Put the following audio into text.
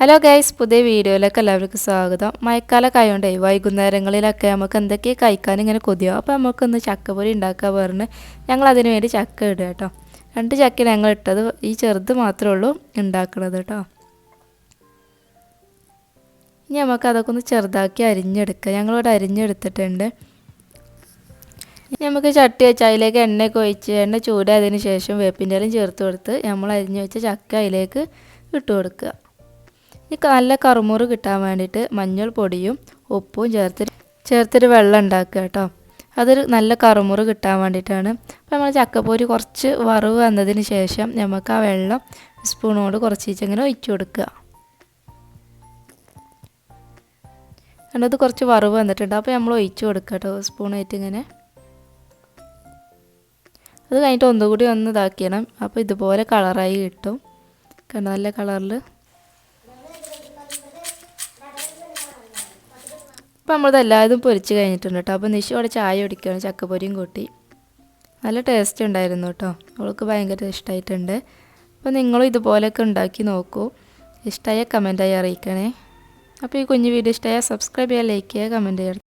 Hello guys പുതിയ വീഡിയോയിലേക്ക് എല്ലാവർക്കും സ്വാഗതം. മഴക്കാലമൊക്കെ ആയതുകൊണ്ടേ വൈകുന്നേരങ്ങളിലൊക്കെ നമുക്ക് എന്തൊക്കെ കഴിക്കാൻ ഇങ്ങനെ കൊതിയാവും. അപ്പോൾ നമുക്കൊന്ന് ചക്കപ്പൊരി ഉണ്ടാക്കാൻ പറഞ്ഞ് ഞങ്ങൾ അതിന് വേണ്ടി ചക്ക ഇടുക കേട്ടോ. രണ്ട് ചക്ക ഞങ്ങൾ ഇട്ടത് ഈ ചെറുത് മാത്രമേ ഉള്ളൂ ഉണ്ടാക്കണത് കേട്ടോ. ഇനി നമുക്ക് അതൊക്കെ ഒന്ന് ചെറുതാക്കി അരിഞ്ഞെടുക്കുക ഞങ്ങളിവിടെ അരിഞ്ഞെടുത്തിട്ടുണ്ട്. നമുക്ക് ചട്ടി വെച്ച് അതിലേക്ക് എണ്ണയൊക്കെ ഒഴിച്ച് എണ്ണ ചൂടായതിന് ശേഷം വേപ്പിന്റെ ചേർത്ത് കൊടുത്ത് നമ്മൾ അരിഞ്ഞ് വെച്ച ചക്ക അതിലേക്ക് ഇട്ട് കൊടുക്കുക. ഈ നല്ല കറുമുറ് കിട്ടാൻ വേണ്ടിയിട്ട് മഞ്ഞൾ പൊടിയും ഉപ്പും ചേർത്ത് ചേർത്തൊരു വെള്ളം ഉണ്ടാക്കുക കേട്ടോ. അതൊരു നല്ല കറുമുറ് കിട്ടാൻ വേണ്ടിയിട്ടാണ്. അപ്പോൾ നമ്മൾ ചക്കപ്പൊരി കുറച്ച് വറവ് വന്നതിന് ശേഷം നമുക്ക് ആ വെള്ളം സ്പൂണോട് കുറച്ചിങ്ങനെ ഒഴിച്ചു കൊടുക്കുക. കണ്ടത് കുറച്ച് വറവ് വന്നിട്ടുണ്ട്. അപ്പോൾ നമ്മൾ ഒഴിച്ചു കൊടുക്കുക കേട്ടോ സ്പൂണായിട്ട് ഇങ്ങനെ. അത് കഴിഞ്ഞിട്ട് ഒന്നുകൂടി ഒന്ന് ഇതാക്കിയണം. അപ്പോൾ ഇതുപോലെ കളറായി കിട്ടും. കണ്ട നല്ല കളറിൽ അപ്പോൾ നമ്മളത് എല്ലാതും പൊരിച്ച് കഴിഞ്ഞിട്ടുണ്ട് കേട്ടോ അപ്പോൾ നിഷു അവിടെ ചായ കുടിക്കുകയാണ്. ചക്കപ്പൊരിയും കൂട്ടി. നല്ല ടേസ്റ്റ് ഉണ്ടായിരുന്നു കേട്ടോ അവൾക്ക് ഭയങ്കര ഇഷ്ടമായിട്ടുണ്ട് അപ്പോൾ നിങ്ങളും ഇതുപോലെയൊക്കെ ഉണ്ടാക്കി നോക്കൂ. ഇഷ്ടമായ കമന്റായി അറിയിക്കണേ. അപ്പോൾ ഈ കുഞ്ഞു വീഡിയോ ഇഷ്ടമായ സബ്സ്ക്രൈബ് ചെയ്യുക ലൈക്ക് ചെയ്യുക കമന്റ് ചെയ്യുക.